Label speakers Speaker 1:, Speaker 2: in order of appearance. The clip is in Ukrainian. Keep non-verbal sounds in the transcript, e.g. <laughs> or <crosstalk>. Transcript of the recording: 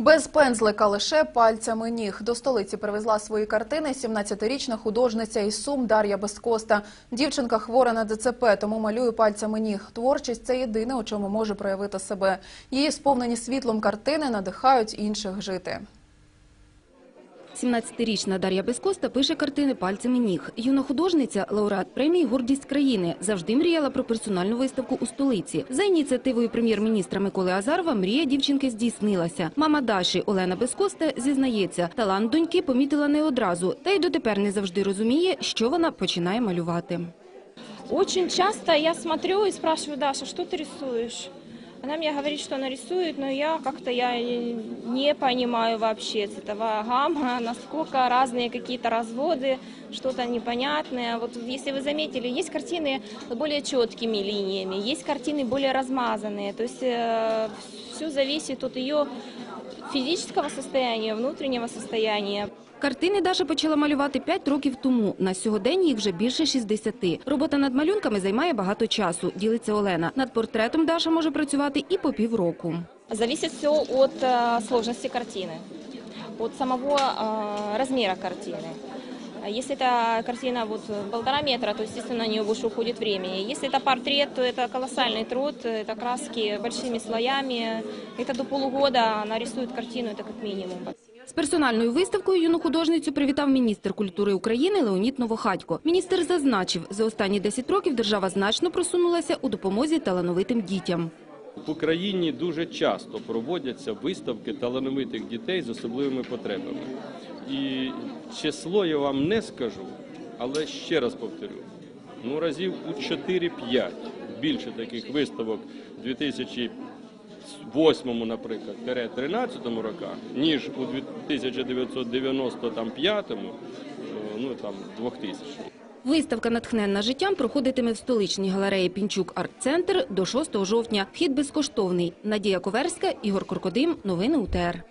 Speaker 1: Без пензлика лише пальцями ніг. До столиці привезла свої картини 17-річна художниця із Сум Дар'я Безкоста. Дівчинка хвора на ДЦП, тому малює пальцями ніг. Творчість – це єдине, у чому може проявити себе. Її сповнені світлом картини надихають інших жити.
Speaker 2: 17-річна Дар'я Безкоста пише картини пальцями ніг. Юна художниця, лауреат премії «Гордість країни», завжди мріяла про персональну виставку у столиці. За ініціативою прем'єр-міністра Миколи Азарова мрія дівчинки здійснилася. Мама Даші Олена Безкоста зізнається, талант доньки помітила не одразу, та й дотепер не завжди розуміє, що вона починає малювати.
Speaker 3: Очень часто я смотрю и спрашиваю, Даша, что ты рисуешь? Она мне говорит, что она рисует, но я как-то я не понимаю вообще цветовая гамма, <laughs> насколько разные какие-то разводы, что-то непонятное. Вот если вы заметили, есть картины с более четкими линиями, есть картины более размазанные. То есть все зависит от ее физического состояния, внутреннего состояния.
Speaker 2: Картини Даша почала малювати 5 років тому. На сьогодні їх вже більше 60. Робота над малюнками займає багато часу, ділиться Олена. Над портретом Даша може працювати і по півроку.
Speaker 3: Зависит все от э, сложности картины, от самого э, размера картины. А Если это картина вот полтора метра, то, естественно, на нее больше уходит времени. Если это портрет, то это колоссальный труд, это краски большими слоями. Это до полугода она рисует картину, это как минимум.
Speaker 2: З персональною виставкою юну художницю привітав міністр культури України Леонід Новохатько. Міністр зазначив, за останні 10 років держава значно просунулася у допомозі талановитим дітям.
Speaker 4: В Україні дуже часто проводяться виставки талановитих дітей з особливими потребами. І число я вам не скажу, але ще раз повторю: ну разів у 4-5 більше таких виставок в 2008, наприклад, 13 роках, ніж у 1995, ну там 2000.
Speaker 2: Виставка «Натхненна життям» проходитиме в столичній галереї «Пінчук Арт-центр» до 6 жовтня. Вхід безкоштовний. Надія Коверська, Ігор Куркодим. Новини УТР.